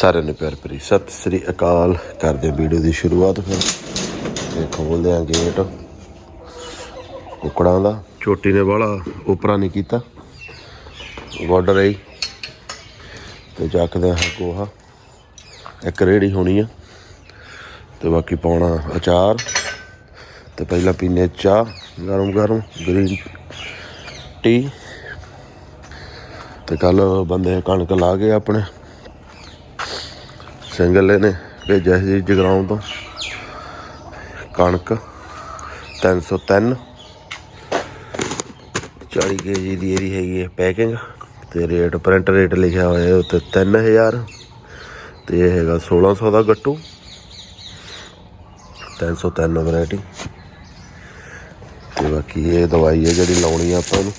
ਸਾਰਿਆਂ ਨੂੰ ਪਿਆਰ ਭਰੀ ਸਤਿ ਸ੍ਰੀ ਅਕਾਲ। ਕਰਦੇ ਵੀਡੀਓ ਦੀ ਸ਼ੁਰੂਆਤ ਫਿਰ। ਤੇ ਖੋਲਦੇ ਆਂ ਗੇਟ ਕੁਕੜਾਂ ਦਾ। ਛੋਟੀ ਨੇ ਬਾਹਲਾ ਉਪਰਾ ਨਹੀਂ ਕੀਤਾ। ਬਾਰਡਰ ਆਈ। ਤੇ ਚੱਕਦੇ ਹਾਂ ਗੋਹਾ। ਇੱਕ ਰੇੜੀ ਹੋਣੀ ਆ। ਤੇ ਬਾਕੀ ਪਾਉਣਾ ਅਚਾਰ। ਤੇ ਪਹਿਲਾਂ ਪੀਨੇ ਚਾਹ, ਗਰਮ ਗਰਮ ਗ੍ਰੀਨ ਟੀ ਤੇ ਕੱਲ ਬੰਦੇ ਕਣਕ ਲਾ ਗਏ ਆਪਣੇ। ਸਿੰਗਲ ਨੇ ਭੇਜਿਆ ਸੀ ਜਗਰਾਉਂ ਤੋਂ। ਕਣਕ 303 40 ਕੇਜੀ ਦੀ ਇਹਦੀ ਹੈਗੀ ਹੈ ਪੈਕਿੰਗ। ਤੇ ਰੇਟ, ਪ੍ਰਿੰਟ ਰੇਟ ਲਿਖਿਆ ਹੋਇਆ ਹੈ ਉੱਤੇ 3000 ਤੇ ਇਹ ਹੈਗਾ 1600 ਦਾ ਗੱਟੂ। 303 ਵੈਰਾਈਟੀ। ਤੇ ਬਾਕੀ ਇਹ ਦਵਾਈ ਹੈ ਜਿਹੜੀ ਲਾਉਣੀ ਆ ਆਪਾਂ ਨੂੰ।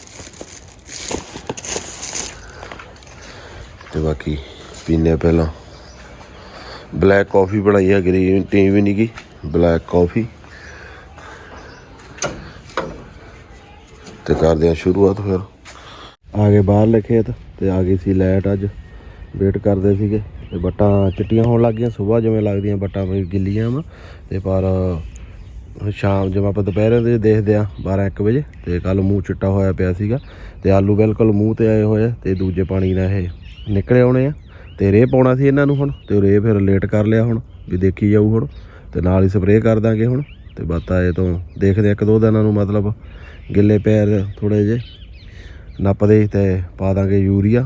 ਤੇ ਬਾਕੀ ਪੀਨੇ ਪਹਿਲਾਂ। ਬਲੈਕ ਕਾਫੀ ਬਣਾਈ ਹੈ ਗ੍ਰੀਨ ਟੀ ਵੀ ਨਹੀਂ ਗੀ ਬਲੈਕ ਕਾਫੀ ਤੇ ਕਰਦੇ ਆ ਸ਼ੁਰੂਆਤ ਫਿਰ। ਆ ਗਏ ਬਾਹਰਲੇ ਖੇਤ, ਤੇ ਆ ਗਈ ਸੀ ਲਾਈਟ ਅੱਜ। ਵੇਟ ਕਰਦੇ ਸੀਗੇ, ਤੇ ਬੱਟਾਂ ਚਿੱਟੀਆਂ ਹੋਣ ਲੱਗ ਗਈਆਂ, ਸਵੇਰ ਜਿਵੇਂ ਲੱਗਦੀਆਂ ਬੱਟਾਂ ਵੀ ਗਿੱਲੀਆਂ ਵਾ। ਤੇ ਪਰ ਸ਼ਾਮ ਜਿਵੇਂ ਆਪਾਂ ਦੁਪਹਿਰੇ ਦੇ ਦੇਖਦੇ ਆ 12 1 ਵਜੇ, ਤੇ ਕੱਲ ਮੂੰਹ ਚਿੱਟਾ ਹੋਇਆ ਪਿਆ ਸੀਗਾ। ਤੇ ਆਲੂ ਬਿਲਕੁਲ ਮੂੰਹ ਤੇ ਆਏ ਹੋਏ ਆ, ਤੇ ਦੂਜੇ ਪਾਣੀ ਨਾਲ ਇਹ ਨਿਕਲੇ ਆਉਣੇ ਆ। ਤੇ ਰੇਹ ਪਾਉਣਾ ਸੀ ਇਹਨਾਂ ਨੂੰ ਹੁਣ, ਤੇ ਰੇਹ ਫਿਰ ਲੇਟ ਕਰ ਲਿਆ ਹੁਣ, ਵੀ ਦੇਖੀ ਜਾਊ ਹੁਣ, ਤੇ ਨਾਲ ਹੀ ਸਪਰੇਅ ਕਰ ਦਾਂਗੇ ਹੁਣ, ਤੇ ਬਾਤਾ ਇਹ ਤੋਂ ਦੇਖਦੇ ਆ ਇੱਕ ਦੋ ਦਿਨਾਂ ਨੂੰ ਮਤਲਬ ਗਿੱਲੇ ਪੈਰ ਥੋੜੇ ਜੇ ਨੱਪਦੇ ਤੇ ਪਾ ਦਾਂਗੇ ਯੂਰੀਆ,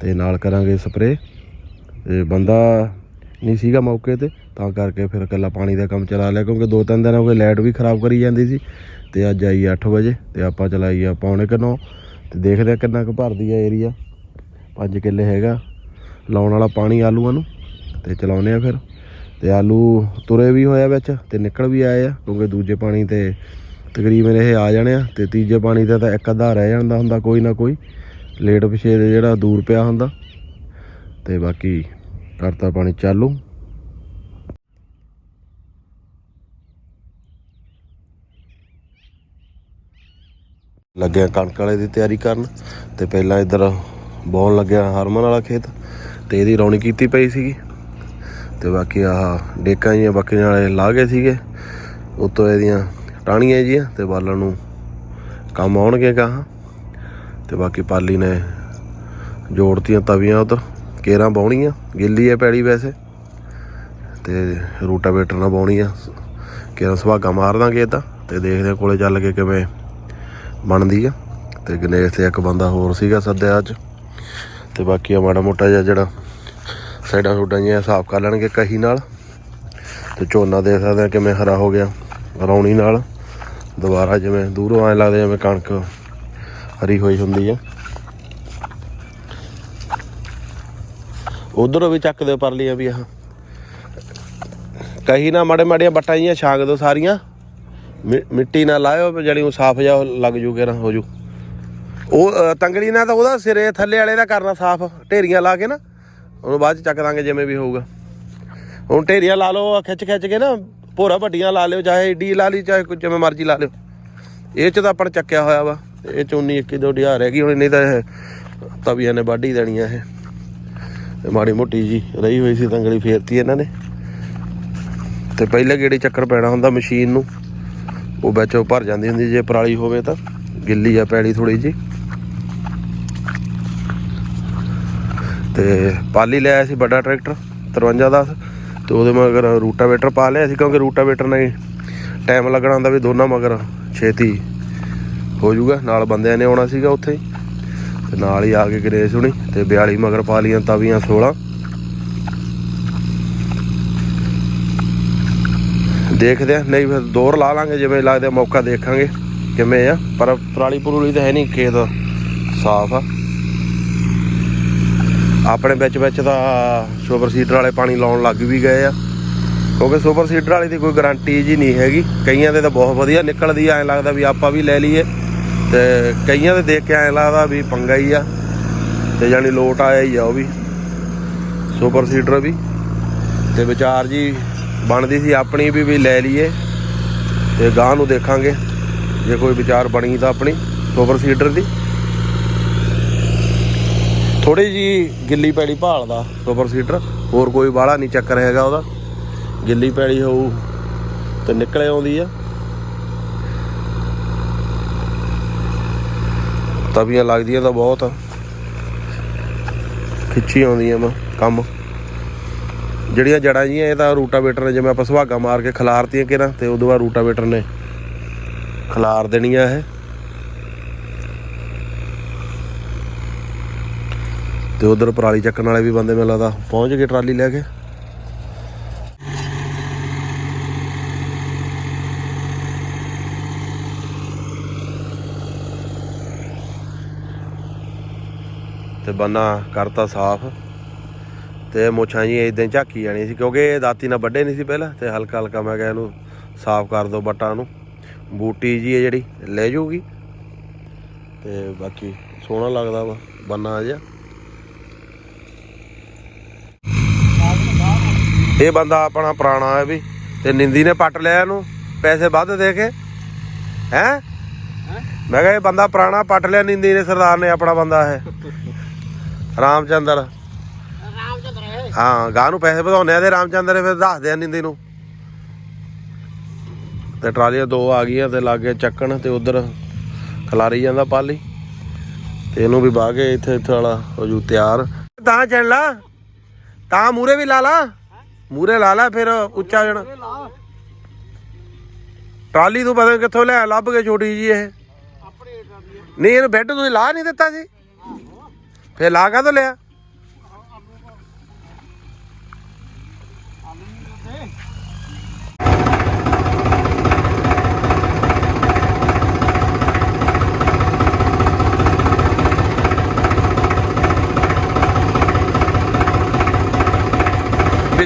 ਤੇ ਨਾਲ ਕਰਾਂਗੇ ਸਪਰੇਅ ਤੇ ਬੰਦਾ ਨਹੀਂ ਸੀਗਾ ਮੌਕੇ ਤੇ, ਤਾਂ ਕਰਕੇ ਫਿਰ ਇਕੱਲਾ ਪਾਣੀ ਦਾ ਕੰਮ ਚਲਾ ਲਿਆ, ਕਿਉਂਕਿ ਦੋ ਤਿੰਨ ਦਿਨ ਹੋ ਗਏ ਲਾਈਟ ਵੀ ਖਰਾਬ ਕਰੀ ਜਾਂਦੀ ਸੀ, ਤੇ ਅੱਜ ਆਈ 8 ਵਜੇ, ਤੇ ਆਪਾਂ ਚਲਾਈ ਆ ਪੌਣੇ ਕਿਨੋਂ ਤੇ ਦੇਖਦੇ ਆ ਕਿੰਨਾ ਕੁ ਭਰਦੀ ਆ ਏਰੀਆ 5 ਕਿੱਲੇ ਹੈਗਾ ਲਾਉਣ ਵਾਲਾ ਪਾਣੀ ਆਲੂਆਂ ਨੂੰ ਤੇ ਚਲਾਉਨੇ ਆ ਫਿਰ। ਤੇ ਆਲੂ ਤੁਰੇ ਵੀ ਹੋਇਆ ਵਿੱਚ ਤੇ ਨਿਕਲ ਵੀ ਆਏ ਆ, ਕਿਉਂਕਿ ਦੂਜੇ ਪਾਣੀ ਤੇ ਤਕਰੀਬਨ ਇਹ ਆ ਜਾਣੇ ਆ ਤੇ ਤੀਜੇ ਪਾਣੀ ਤੇ ਤਾਂ ਇੱਕ ਅੱਧਾ ਰਹਿ ਜਾਂਦਾ ਹੁੰਦਾ ਕੋਈ ਨਾ ਕੋਈ। ਲੇਟ ਪਿਛੇ ਜਿਹੜਾ ਦੂਰ ਪਿਆ ਹੁੰਦਾ। ਤੇ ਬਾਕੀ ਕਰਤਾ ਪਾਣੀ ਚਾਲੂ। ਲੱਗਿਆ ਕਣਕ ਵਾਲੇ ਦੀ ਤਿਆਰੀ ਕਰਨ ਤੇ ਪਹਿਲਾਂ ਇੱਧਰ ਬੌਣ ਲੱਗਿਆ ਹਰਮਨ ਵਾਲਾ ਖੇਤ। ਤੇ ਇਹਦੀ ਰੌਣੀ ਕੀਤੀ ਪਈ ਸੀਗੀ। ਤੇ ਬਾਕੀ ਆਹ ਡੇਕਾਂ ਜੀਆਂ ਬੱਕਰੀਆਂ ਵਾਲੇ ਲਾ ਗਏ ਸੀਗੇ। ਉਤੋਂ ਇਹਦੀਆਂ ਟਾਣੀਆਂ ਜੀਆਂ ਤੇ ਬਾਲਣ ਨੂੰ ਕੰਮ ਆਉਣਗੇ ਗਾਹਾਂ। ਤੇ ਬਾਕੀ ਪਾਲੀ ਨੇ ਜੋੜਤੀਆਂ ਤਵੀਆਂ ਉਧਰ ਕੇਰਾਂ ਬਾਉਣੀਆਂ, ਗਿੱਲੀ ਹੈ ਪੈੜੀ ਵੈਸੇ। ਤੇ ਰੂਟਾਵੇਟਰ ਨਾਲ ਬਾਉਣੀ ਆ ਕੇਰਾਂ ਸੁਹਾਗਾ ਮਾਰ ਦਾਂਗੇ ਇਹ ਤਾਂ। ਤੇ ਦੇਖਦੇ ਹਾਂ ਕੋਲੇ ਚੱਲ ਕੇ ਕਿਵੇਂ ਬਣਦੀ ਆ। ਤੇ ਗਣੇਸ਼ ਤੇ ਇੱਕ ਬੰਦਾ ਹੋਰ ਸੀਗਾ ਸੱਦਿਆ ਅੱਜ। ਤੇ ਬਾਕੀ ਆ ਮਾੜਾ ਮੋਟਾ ਜਿਹਾ ਜਿਹੜਾ ਸਾਈਡਾਂ ਸੁੱਡਾਂ ਜਿਹੀਆਂ ਸਾਫ਼ ਕਰ ਲੈਣਗੇ ਕਹੀ ਨਾਲ। ਤੇ ਝੋਨਾ ਦੇਖ ਸਕਦੇ ਆ ਕਿਵੇਂ ਹਰਾ ਹੋ ਗਿਆ, ਰੌਣੀ ਨਾਲ। ਦੁਬਾਰਾ ਜਿਵੇਂ ਦੂਰੋਂ ਐ ਲੱਗਦਾ ਜਿਵੇਂ ਕਣਕ ਹਰੀ ਹੋਈ ਹੁੰਦੀ ਆ। ਉਧਰੋਂ ਵੀ ਚੱਕ ਦਿਓ ਪਰਲੀਆਂ ਵੀ ਆਹ। ਕਹੀ ਨਾ ਮਾੜੇ ਮਾੜੀਆਂ ਬੱਟਾਂ ਜੀਆਂ ਛਾਂਗ ਦਿਓ ਸਾਰੀਆਂ। ਮਿ- ਮਿੱਟੀ ਨਾਲ ਲਾਇਓ ਜਿਹੜੀ ਉਹ ਸਾਫ਼ ਜਾ ਲੱਗ ਜੂਗੇ ਨਾ ਹੋ ਜੂ ਉਹ ਅ, ਤੰਗੜੀ ਨਾਲ ਤਾਂ ਉਹਦਾ ਸਿਰੇ ਥੱਲੇ ਵਾਲੇ ਦਾ ਕਰਨਾ ਸਾਫ਼ ਢੇਰੀਆਂ ਲਾ ਕੇ ਨਾ ਉਹਨੂੰ ਬਾਅਦ ਚ ਚੱਕ ਦਾਂਗੇ ਜਿਵੇਂ ਵੀ ਹੋਊਗਾ। ਹੁਣ ਢੇਰੀਆਂ ਲਾ ਲਓ ਖਿੱਚ ਖਿੱਚ ਕੇ ਨਾ ਭੋਰਾ ਵੱਡੀਆਂ ਲਾ ਲਿਓ ਚਾਹੇ ਏਡੀ ਲਾ ਲਈ ਚਾਹੇ ਕੋਈ ਜਿਵੇਂ ਮਰਜ਼ੀ ਲਾ ਲਿਓ। ਇਹ ਚ ਤਾਂ ਆਪਾਂ ਚੱਕਿਆ ਹੋਇਆ ਵਾ ਇਹ ਚ 19 21 ਦੋ ਢਿਆ ਰਹਿ ਗਈ ਹੁਣ ਨਹੀਂ ਤਾਂ ਇਹ ਤਵੀਆਂ ਨੇ ਵਾਢੀ ਦੇਣੀ ਆ ਇਹ। ਮਾੜੀ ਮੋਟੀ ਜੀ ਰਹੀ ਹੋਈ ਸੀ ਤੰਗੜੀ ਫੇਰਤੀ ਇਹਨਾਂ ਨੇ। ਤੇ ਪਹਿਲੇ ਗੇੜੇ ਚੱਕਰ ਪੈਣਾ ਹੁੰਦਾ ਮਸ਼ੀਨ ਨੂੰ ਉਹ ਵਿੱਚ ਭਰ ਜਾਂਦੀ ਹੁੰਦੀ ਜੇ ਪਰਾਲੀ ਹੋਵੇ ਤਾਂ ਗਿੱਲੀ ਆ ਪੈਲੀ ਥੋੜੀ ਜੀ ਤੇ ਪਾਲੀ ਲਿਆ ਸੀ ਵੱਡਾ ਟਰੈਕਟਰ 5310 ਤੇ ਉਹਦੇ ਮਗਰ ਰੂਟਾਵੇਟਰ ਪਾ ਲਿਆ ਸੀ ਕਿਉਂਕਿ ਰੂਟਾਵੇਟਰ ਨਾਲ ਟਾਈਮ ਲੱਗਣਾ ਹੁੰਦਾ ਵੀ ਦੋਨਾਂ ਮਗਰ ਛੇਤੀ ਹੋ ਜਾਊਗਾ, ਨਾਲ ਬੰਦਿਆਂ ਨੇ ਆਉਣਾ ਸੀਗਾ ਉੱਥੇ। ਹੀ। ਤੇ ਨਾਲ ਹੀ ਆ ਕੇ ਗਰੇਸ ਹੁਣੀ ਤੇ 42 ਮਗਰ ਪਾ ਲੀਆਂ ਤਵੀਆਂ 16 ਦੇਖਦੇ ਆ, ਨਹੀਂ ਫਿਰ ਦੋਰ ਲਾ ਲਾਂਗੇ, ਜਿਵੇਂ ਲੱਗਦਾ ਮੌਕਾ ਦੇਖਾਂਗੇ ਕਿਵੇਂ ਆ। ਪਰ ਪਰਾਲੀ ਪਰੂਲੀ ਤਾਂ ਹੈ ਨਹੀਂ, ਖੇਤ ਸਾਫ਼ ਆ। ਆਪਣੇ ਵਿੱਚ ਵਿੱਚ ਤਾਂ ਸੁਪਰ ਸੀਡਰ ਵਾਲੇ ਪਾਣੀ ਲਾਉਣ ਲੱਗ ਵੀ ਗਏ ਆ। ਕਿਉਂਕਿ ਸੁਪਰ ਸੀਡਰ ਵਾਲੀ ਦੀ ਕੋਈ ਗਾਰੰਟੀ ਜੀ ਨਹੀਂ ਹੈਗੀ। ਕਈਆਂ ਦੇ ਤਾਂ ਬਹੁਤ ਵਧੀਆ ਨਿਕਲਦੀ ਐ ਲੱਗਦਾ ਵੀ ਆਪਾਂ ਵੀ ਲੈ ਲਈਏ। ਤੇ ਕਈਆਂ ਦੇ ਦੇਖ ਕੇ ਐਂ ਲੱਗਦਾ ਵੀ ਪੰਗਾ ਹੀ ਆ। ਤੇ ਜਾਨੀ ਲੋਟ ਆਇਆ ਹੀ ਆ ਉਹ ਵੀ। ਸੁਪਰ ਸੀਡਰ ਵੀ। ਤੇ ਵਿਚਾਰ ਜੀ ਬਣਦੀ ਸੀ ਆਪਣੀ ਵੀ ਵੀ ਲੈ ਲਈਏ। ਤੇ ਗਾਂ ਨੂੰ ਦੇਖਾਂਗੇ। ਜੇ ਕੋਈ ਵਿਚਾਰ ਬਣੀ ਤਾਂ ਆਪਣੀ ਸੁਪਰ ਸੀਡਰ ਦੀ। ਥੋੜੀ ਜੀ ਗਿੱਲੀ ਪੈੜੀ ਭਾਲਦਾ ਸੁਪਰ ਸੀਡਰ, ਹੋਰ ਕੋਈ ਬਾਹਲਾ ਨਹੀਂ ਚੱਕਰ ਹੈਗਾ ਉਹਦਾ। ਗਿੱਲੀ ਪੈੜੀ ਹੋਊ ਤੇ ਨਿਕਲੇ ਆਉਂਦੀ ਆ। ਤਵੀਆਂ ਲੱਗਦੀਆਂ ਤਾਂ ਬਹੁਤ ਖਿੱਚੀ ਆਉਂਦੀਆਂ ਵਾ ਕੰਮ। ਜਿਹੜੀਆਂ ਜੜਾਂ ਜੀਆਂ, ਇਹ ਤਾਂ ਰੂਟਾਵੇਟਰ ਨੇ, ਜਿਵੇਂ ਆਪਾਂ ਸੁਹਾਗਾ ਮਾਰ ਕੇ ਖਿਲਾਰਤੀਆਂ ਕਿਰਾਂ ਤੇ ਉਦੋਂ ਬਾਅਦ ਰੂਟਾਵੇਟਰ ਨੇ ਖਿਲਾਰ ਦੇਣੀਆਂ ਇਹ। ਤੇ ਉਧਰ ਪਰਾਲੀ ਚੱਕਣ ਵਾਲੇ ਵੀ ਬੰਦੇ ਮੈਨੂੰ ਲੱਗਦਾ ਪਹੁੰਚ ਗਏ ਟਰਾਲੀ ਲੈ ਕੇ। ਤੇ ਬੰਨਾ ਕਰਤਾ ਸਾਫ਼। ਤੇ ਮੁੱਛਾਂ ਜੀ ਇਦਾਂ ਝਾਕੀ ਜਾਣੀ ਸੀ ਕਿਉਂਕਿ ਇਹ ਦਾਤੀ ਨਾਲ ਵੱਡੇ ਨਹੀਂ ਸੀ ਪਹਿਲਾਂ ਤੇ ਹਲਕਾ ਹਲਕਾ ਮੈਂ ਕਿਹਾ ਇਹਨੂੰ ਸਾਫ਼ ਕਰ ਦੋ ਬੱਟਾਂ ਨੂੰ। ਬੂਟੀ ਜੀ ਹੈ ਜਿਹੜੀ ਲੈ ਜਾਊਗੀ। ਤੇ ਬਾਕੀ ਸੋਹਣਾ ਲੱਗਦਾ ਵਾ ਬੰਨਾ ਜਿਹਾ। ਇਹ ਬੰਦਾ ਆਪਣਾ ਪੁਰਾਣਾ ਹੈ ਵੀ ਤੇ ਨਿੰਦੀ ਨੇ ਪੱਟ ਲਿਆ ਇਹਨੂੰ ਪੈਸੇ ਵੱਧ ਦੇ ਕੇ। ਹੈ? ਮੈਂ ਕਿਹਾ ਇਹ ਬੰਦਾ ਪੁਰਾਣਾ ਪੱਟ ਲਿਆ ਨਿੰਦੀ ਨੇ ਸਰਦਾਰ ਨੇ ਆਪਣਾ ਬੰਦਾ ਹੈ ਰਾਮਚੰਦਰ। ਰਾਮਚੰਦਰ ਹੈ ਗਾਂ ਨੂੰ ਪੈਸੇ ਵਧਾਉਣੇ ਆ ਤੇ ਰਾਮਚੰਦਰ ਫਿਰ ਦੱਸਦੇ ਆ ਨਿੰਦੀ ਨੂੰ। ਤੇ ਟਰਾਲੀਆਂ ਦੋ ਆ ਗਈਆਂ ਤੇ ਲਾਗੇ ਚੱਕਣ ਤੇ ਉਧਰ ਖਲਾਰੀ ਜਾਂਦਾ ਪਾਲੀ। ਤੇ ਇਹਨੂੰ ਵੀ ਕੇ ਇੱਥੇ ਇੱਥੇ ਵਾਲਾ ਹੋ ਜੂ ਤਿਆਰ। ਤਾਂ ਚੱਲ ਲਾ। ਤਾਂ ਮੂਰੇ ਵੀ ਲਾ ਲਾ। ਮੂਰੇ ਲਾ ਲੈ ਫਿਰ ਉੱਚਾ ਜਣਾ। ਟਰਾਲੀ ਤੂੰ ਪਤਾ ਕਿੱਥੋਂ ਲੈ, ਲੱਭ ਕੇ ਛੋਟੀ ਜੀ ਇਹ। ਨਹੀਂ, ਇਹਨੂੰ ਬੈੱਡ ਤੁਸੀਂ ਲਾ ਨਹੀਂ ਦਿੱਤਾ ਸੀ? ਫਿਰ ਲਾ ਕਾ ਲਿਆ?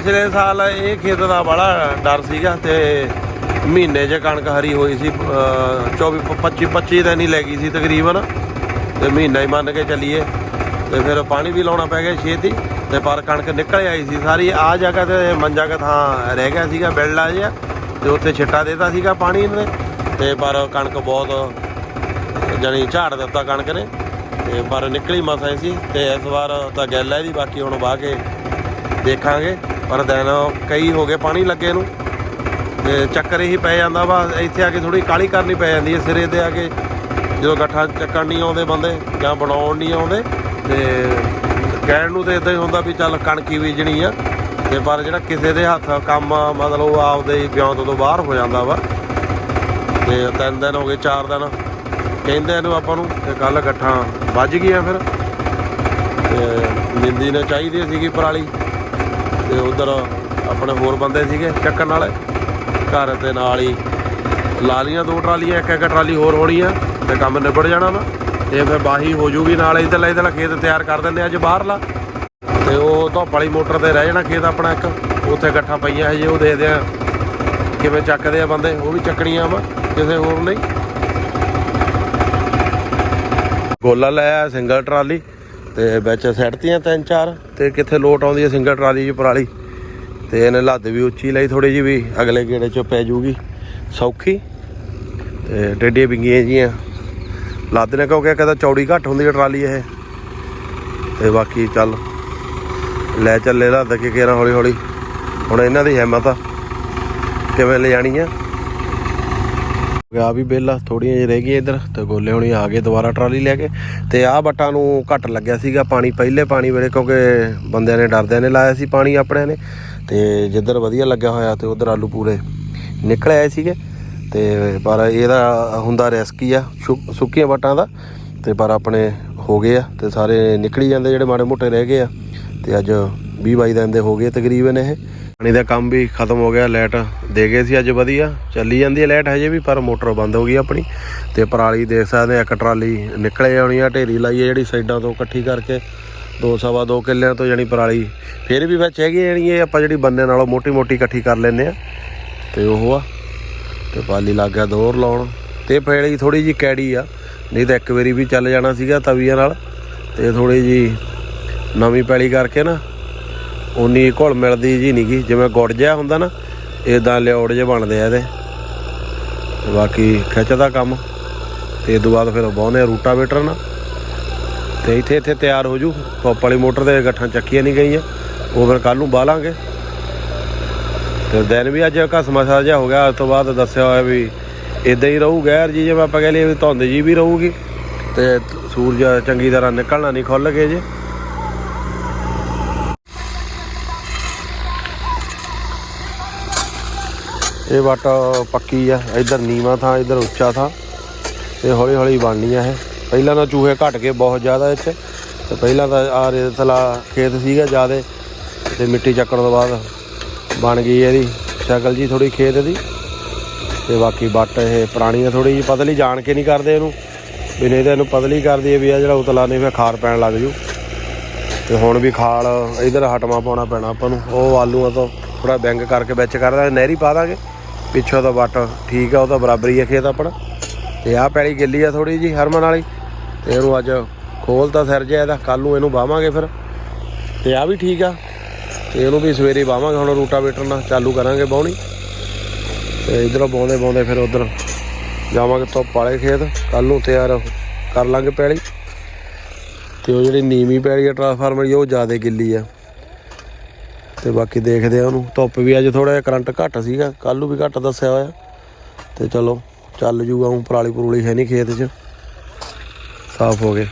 ਪਿਛਲੇ ਸਾਲ ਇਹ ਖੇਤ ਦਾ ਬੜਾ ਡਰ ਸੀਗਾ ਤੇ ਮਹੀਨੇ 'ਚ ਕਣਕ ਹਰੀ ਹੋਈ ਸੀ, ਅਹ 24 25 25 ਦਿਨ ਹੀ ਲੈ ਗਈ ਸੀ ਤਕਰੀਬਨ ਤੇ ਮਹੀਨਾ ਹੀ ਮੰਨ ਕੇ ਚੱਲੀਏ ਤੇ ਫਿਰ ਪਾਣੀ ਵੀ ਲਾਉਣਾ ਪੈ ਗਿਆ ਛੇਤੀ ਤੇ ਪਰ ਕਣਕ ਨਿਕਲ ਆਈ ਸੀ, ਸਾਰੀ ਆ ਜਗ੍ਹਾ ਤੇ ਮੰਜਾ ਕਾ ਥਾਂ ਰਹਿ ਗਿਆ ਸੀਗਾ ਬਿਲਲਾ ਜਿਹਾ ਤੇ ਉੱਥੇ ਛਿੱਟਾ ਦੇਤਾ ਸੀਗਾ ਪਾਣੀ ਨੇ ਤੇ ਪਰ ਕਣਕ ਬਹੁਤ ਜਾਨੀ ਝਾੜ ਦਿੱਤਾ ਕਣਕ ਨੇ ਤੇ ਪਰ ਨਿਕਲੀ ਮਸਾਂ ਹੀ ਸੀ ਤੇ ਇਸ ਵਾਰ ਤਾਂ ਗੱਲ ਹੈ ਦੀ ਬਾਕੀ ਹੁਣ ਵਾਹ ਕੇ ਦੇਖਾਂਗੇ। ਪਰ ਦਿਨ ਕਈ ਹੋ ਗਏ ਪਾਣੀ ਲੱਗੇ ਨੂੰ ਤੇ ਚੱਕਰ ਹੀ ਪੈ ਜਾਂਦਾ ਵਾ, ਇੱਥੇ ਆ ਕੇ ਥੋੜੀ ਕਾਲੀ ਕਰਨੀ ਪੈ ਜਾਂਦੀ ਹੈ ਸਿਰੇ ਤੇ ਆ ਕੇ। ਜਦੋਂ ਗੱਠਾ ਚੱਕਣ ਨਹੀਂ ਆਉਂਦੇ ਬੰਦੇ ਜਾਂ ਬਣਾਉਣ ਨਹੀਂ ਆਉਂਦੇ ਤੇ ਕਹਿਣ ਨੂੰ ਤੇ ਇਦਾਂ ਹੀ ਹੁੰਦਾ ਵੀ ਚੱਲ ਕਣਕੀ ਬੀਜਣੀ ਆ। ਤੇ ਪਰ ਜਿਹੜਾ ਕਿਸੇ ਦੇ ਹੱਥ ਕੰਮ ਮਤਲਬ ਉਹ ਆਪਦੇ ਵਿਉਂਤ ਤੋਂ ਬਾਹਰ ਹੋ ਜਾਂਦਾ ਵਾ। ਤੇ ਤਿੰਨ ਦਿਨ ਹੋ ਗਏ, ਚਾਰ ਦਿਨ ਕਹਿੰਦੇ ਇਹਨੂੰ ਆਪਾਂ ਨੂੰ ਤੇ ਕੱਲ ਗੱਠਾਂ ਵੱਜ ਗਈਆਂ ਫਿਰ। ਤੇ ਨਿੰਦੀ ਨੇ ਚਾਹੀਦੀ ਸੀਗੀ ਪਰਾਲੀ। ਤੇ ਉਧਰ ਆਪਣੇ ਹੋਰ ਬੰਦੇ ਸੀਗੇ ਚੱਕਣ ਵਾਲੇ। ਘਰ ਦੇ ਨਾਲ ਹੀ ਲਾ ਲੀਆਂ ਦੋ ਟਰਾਲੀਆਂ, ਇੱਕ ਇੱਕ ਟਰਾਲੀ ਹੋਰ ਹੋਣੀ ਆ ਤੇ ਕੰਮ ਨਿਬੜ ਜਾਣਾ ਵਾ। ਤੇ ਫਿਰ ਬਾਹੀ ਹੋ ਜੂਗੀ, ਨਾਲ ਇਧਰਲਾ ਇਧਰਲਾ ਖੇਤ ਤਿਆਰ ਕਰ ਦਿੰਦੇ ਆ ਅੱਜ ਬਾਹਰਲਾ। ਤੇ ਉਹ ਧੁੱਪ ਵਾਲੀ ਮੋਟਰ ਤੇ ਰਹਿ ਜਾਣਾ ਖੇਤ ਆਪਣਾ ਇੱਕ। ਉੱਥੇ ਇਕੱਠਾ ਪਈਆਂ ਹਜੇ ਉਹ ਦੇਖਦੇ ਆ ਕਿਵੇਂ ਚੱਕਦੇ ਆ ਬੰਦੇ, ਉਹ ਵੀ ਚੱਕਣੀਆਂ ਵਾ, ਕਿਸੇ ਹੋਰ ਨਹੀਂ ਗੋਲਾ ਲਾਇਆ ਸਿੰਗਲ ਟਰਾਲੀ। ਤੇ ਵਿੱਚ ਸੈੱਟਤੀਆਂ ਤਿੰਨ ਚਾਰ, ਤੇ ਕਿੱਥੇ ਲੋਟ ਆਉਂਦੀ ਹੈ ਸਿੰਗਲ ਟਰਾਲੀ ਜੀ ਪਰਾਲੀ। ਤੇ ਇਹਨੇ ਲੱਦ ਵੀ ਉੱਚੀ ਲਈ ਥੋੜੀ ਜੀ ਵੀ, ਅਗਲੇ ਗੇੜੇ 'ਚ ਪੈ ਜੂਗੀ। ਸੌਖੀ। ਤੇ ਡੇਡੀਆਂ ਬਿੰਗੀਆਂ ਜੀਆਂ। ਲੱਦ ਨੇ ਕਿਉਂਕਿ ਕਦਾ ਚੌੜੀ ਘੱਟ ਹੁੰਦੀ ਹੈ ਟਰਾਲੀ ਇਹ। ਤੇ ਬਾਕੀ ਚੱਲ, ਲੈ ਚੱਲੇ ਲੱਦ ਕੇ ਕੇਰਾਂ ਹੌਲੀ ਹੌਲੀ ਹੁਣ ਇਹਨਾਂ ਦੀ ਹਿੰਮਤ ਆ। ਕਿਵੇਂ ਲੈ ਜਾਣੀ ਆ? ਗਿਆ ਵੀ ਬੇਲਾ ਥੋੜੀਆਂ ਜਿਹੀ ਰਹਿ ਗਈਆਂ ਇੱਧਰ, ਤੇ ਗੋਲੇ ਹੁਣੀ ਆ ਗਏ ਦੁਬਾਰਾ ਟਰਾਲੀ ਲੈ ਕੇ। ਤੇ ਆਹ ਬੱਟਾਂ ਨੂੰ ਘੱਟ ਲੱਗਿਆ ਸੀਗਾ ਪਾਣੀ, ਪਹਿਲੇ ਪਾਣੀ ਵੇਲੇ, ਕਿਉਂਕਿ ਬੰਦਿਆਂ ਨੇ, ਡਰਦਿਆਂ ਨੇ ਲਾਇਆ ਸੀ ਪਾਣੀ ਆਪਣਿਆਂ ਨੇ। ਤੇ ਜਿੱਧਰ ਵਧੀਆ ਲੱਗਿਆ ਹੋਇਆ, ਤੇ ਉਧਰ ਆਲੂ ਪੂਰੇ ਨਿਕਲ ਆਏ ਸੀਗੇ। ਤੇ ਪਰ ਇਹਦਾ ਹੁੰਦਾ ਰਿਸਕ ਹੀ ਆ, ਸੁ- ਸੁੱਕੀਆਂ ਬੱਟਾਂ ਦਾ। ਤੇ ਪਰ ਆਪਣੇ ਹੋ ਗਏ ਆ, ਤੇ ਸਾਰੇ ਨਿਕਲੀ ਜਾਂਦੇ ਜਿਹੜੇ ਮਾੜੇ ਮੋਟੇ ਰਹਿ ਗਏ ਆ। ਤੇ ਅੱਜ 20 22 ਦਿਨ ਦੇ ਹੋ ਗਏ ਤਕਰੀਬਨ ਇਹ। ਪਾਣੀ ਦਾ ਕੰਮ ਵੀ ਖਤਮ ਹੋ ਗਿਆ, ਲਾਈਟ ਦੇ ਗਏ ਸੀ ਅੱਜ ਵਧੀਆ। ਚੱਲੀ ਜਾਂਦੀ ਹੈ ਲਾਈਟ ਹਜੇ ਵੀ, ਪਰ ਮੋਟਰ ਬੰਦ ਹੋ ਗਈ ਆਪਣੀ। ਤੇ ਪਰਾਲੀ ਦੇਖ ਸਕਦੇ ਆ ਇੱਕ ਟਰਾਲੀ ਨਿਕਲੇ ਆਉਣੀ ਆ, ਢੇਰੀ ਲਾਈ ਹੈ ਜਿਹੜੀ ਸਾਈਡਾਂ ਤੋਂ ਇਕੱਠੀ ਕਰਕੇ। ਦੋ ਸਵਾ ਦੋ ਕਿੱਲਿਆਂ ਤੋਂ ਜਾਣੀ ਪਰਾਲੀ। ਫਿਰ ਵੀ ਵਿੱਚ ਹੈਗੀ ਜਾਣੀ ਇਹ, ਆਪਾਂ ਜਿਹੜੀ ਬੰਦੇ ਨਾਲੋਂ ਮੋਟੀ ਮੋਟੀ ਇਕੱਠੀ ਕਰ ਲੈਨੇ ਆ ਤੇ ਉਹ ਆ। ਤੇ ਪਾਲੀ ਲੱਗ ਗਿਆ ਦੋਰ ਲਾਉਣ। ਤੇ ਫੇੜੀ ਥੋੜੀ ਜੀ ਕੈੜੀ ਆ। ਨਹੀਂ ਤਾਂ ਇੱਕ ਵਾਰੀ ਵੀ ਚੱਲ ਜਾਣਾ ਸੀਗਾ ਤਵੀਆਂ ਨਾਲ। ਤੇ ਥੋੜੀ ਜੀ ਨਵੀਂ ਪੈਲੀ ਕਰਕੇ ਨਾ ਉਨੀ ਘੁਲ ਮਿਲਦੀ ਜੀ ਨਹੀਂਗੀ ਜਿਵੇਂ ਗੁੜ ਜਿਹਾ ਹੁੰਦਾ ਨਾ ਇਦਾਂ ਲਿਓੜ ਜੇ ਬਣਦੇ ਆ ਇਹਦੇ। ਤੇ ਬਾਕੀ ਖਿੱਚਦਾ ਕੰਮ। ਤੇ ਇਹ ਤੋਂ ਬਾਅਦ ਫਿਰ ਬਾਉਂਦੇ ਆ ਰੂਟਾਵੇਟਰ ਨਾਲ ਤੇ ਇੱਥੇ ਇੱਥੇ ਤਿਆਰ ਹੋ ਜੂ। ਪੰਪ ਵਾਲੀ ਮੋਟਰ ਦੇ ਗੱਠਾਂ ਚੱਕੀਆਂ ਨਹੀਂ ਗਈਆਂ। ਉਹ ਫਿਰ ਕੱਲ ਨੂੰ ਬਾਲਾਂਗੇ। ਤੇ ਦਿਨ ਵੀ ਅੱਜ ਘਸਮਸਾ ਜਿਹਾ ਹੋ ਗਿਆ। ਉਸ ਤੋਂ ਬਾਅਦ ਦੱਸਿਆ ਹੋਇਆ ਵੀ ਇਦਾਂ ਹੀ ਰਹੂ ਗੈਰ ਜੀ, ਜਿਵੇਂ ਆਪਾਂ ਕਹਿ ਲਈਏ ਵੀ ਧੁੰਦ ਜੀ ਵੀ ਰਹੂਗੀ। ਤੇ ਸੂਰਜ ਚੰਗੀ ਤਰ੍ਹਾਂ ਨਿਕਲਣਾ ਨਹੀਂ ਖੁੱਲ ਗਏ ਜੇ। ਇਹ ਵੱਟ ਪੱਕੀ ਆ, ਇਧਰ ਨੀਵਾ ਥਾਂ, ਇਧਰ ਉੱਚਾ ਥਾਂ। ਤੇ ਹੌਲੀ ਹੌਲੀ ਬਣਨੀ ਆ ਇਹ। ਪਹਿਲਾਂ ਤਾਂ ਚੂਹੇ ਘਟ ਕੇ ਬਹੁਤ ਜ਼ਿਆਦਾ ਇੱਥੇ। ਤੇ ਪਹਿਲਾਂ ਤਾਂ ਆ ਰੇਤਲਾ ਖੇਤ ਸੀਗਾ ਜ਼ਿਆਦੇ। ਤੇ ਮਿੱਟੀ ਚੱਕਣ ਤੋਂ ਬਾਅਦ ਬਣ ਗਈ ਇਹਦੀ ਸ਼ਕਲ ਜੀ ਥੋੜੀ ਖੇਤ ਦੀ। ਤੇ ਬਾਕੀ ਵੱਟ ਇਹ ਪੁਰਾਣੀ ਆ ਥੋੜੀ ਜੀ ਪਤਲੀ, ਜਾਣ ਕੇ ਨਹੀਂ ਕਰਦੇ ਇਹਨੂੰ। ਵੀ ਨਹੀਂ ਤਾਂ ਇਹਨੂੰ ਪਤਲੀ ਕਰਦੀ ਹੈ ਵੀ ਆ ਜਿਹੜਾ ਉਤਲਾ ਨਹੀਂ, ਫਿਰ ਖਾਰ ਪੈਣ ਲੱਗ ਜੂ। ਤੇ ਹੁਣ ਵੀ ਖਾਲ ਇਧਰ ਹਟਵਾ ਪਾਉਣਾ ਪੈਣਾ ਆਪਾਂ ਨੂੰ। ਉਹ ਆਲੂਆਂ ਤੋਂ ਥੋੜਾ ਬੈਂਗ ਕਰਕੇ ਵਿੱਚ ਕਰ ਦਾਂਗੇ, ਨਹਿਰੀ ਪਾ ਦਾਂਗੇ। ਪਿੱਛੋਂ ਦਾ ਵੱਟ ਠੀਕ ਆ, ਉਹ ਤਾਂ ਬਰਾਬਰੀ ਆ ਖੇਤ ਆਪਣਾ। ਤੇ ਆਹ ਪੈਲੀ ਗਿੱਲੀ ਆ ਥੋੜੀ ਜੀ ਹਰਮਨ ਵਾਲੀ। ਤੇ ਇਹਨੂੰ ਅੱਜ ਖੋਲਤਾ ਸਿਰ ਜਿਹਾ ਇਹਦਾ ਕੱਲ ਨੂੰ ਇਹਨੂੰ ਬਾਵਾਂਗੇ ਫਿਰ। ਤੇ ਆ ਵੀ ਠੀਕ ਆ। ਤੇ ਇਹਨੂੰ ਵੀ ਸਵੇਰੇ ਬਾਵਾਂਗੇ, ਹੁਣ ਰੂਟਾਵੇਟਰ ਨਾਲ ਚਾਲੂ ਕਰਾਂਗੇ ਬਾਉਣੀ। ਤੇ ਇਧਰੋਂ ਬਾਉਂਦੇ ਬਾਉਂਦੇ ਫਿਰ ਉਧਰ ਜਾਵਾਂਗੇ ਧੁੱਪ ਵਾਲੇ ਖੇਤ। ਕੱਲ ਨੂੰ ਤਿਆਰ ਕਰ ਲਾਂਗੇ ਪੈਲੀ। ਤੇ ਉਹ ਜਿਹੜੀ ਨੀਵੀਂ ਪੈਲੀ ਆ, ਟਰਾਂਸਫਾਰਮਰ ਦੀ ਉਹ ਜ਼ਿਆਦਾ ਗਿੱਲੀ ਆ। ਤੇ ਬਾਕੀ ਦੇਖਦੇ ਆ ਉਹਨੂੰ। ਧੁੱਪ ਵੀ ਅੱਜ ਥੋੜਾ ਜਿਹਾ ਕਰੰਟ ਘੱਟ ਸੀਗਾ। ਕੱਲ ਨੂੰ ਵੀ ਘੱਟ ਦੱਸਿਆ ਹੋਇਆ। ਤੇ ਚਲੋ, ਚੱਲ ਜੂਗਾ ਉਹ ਪਰਾਲੀ ਪਰੂਲੀ ਹੈ ਨਹੀਂ ਖੇਤ 'ਚ। ਸਾਫ਼ ਹੋ ਗਏ।